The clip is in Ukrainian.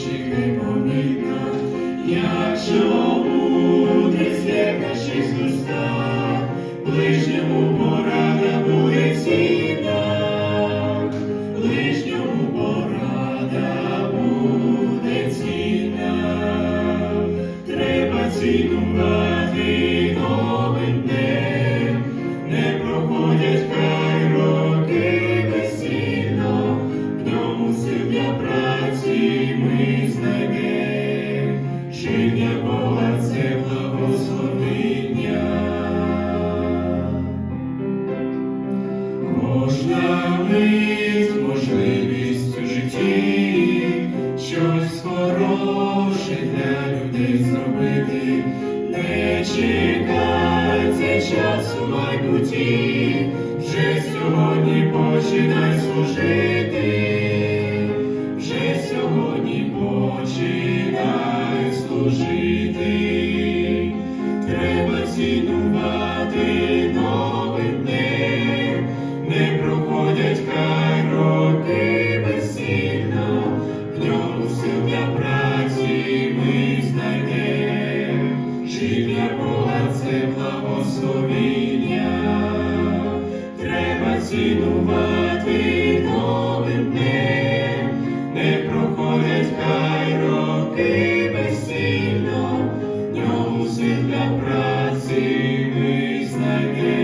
she Кожна мить можливість у житті, щось хороше для людей зробити, не чекай, це час у вже сьогодні починай служити, вже сьогодні починай служити. благословіння, треба цінувати новим днем, не проходять хай роки безцільно, ньому сил для праці ми знайдемо.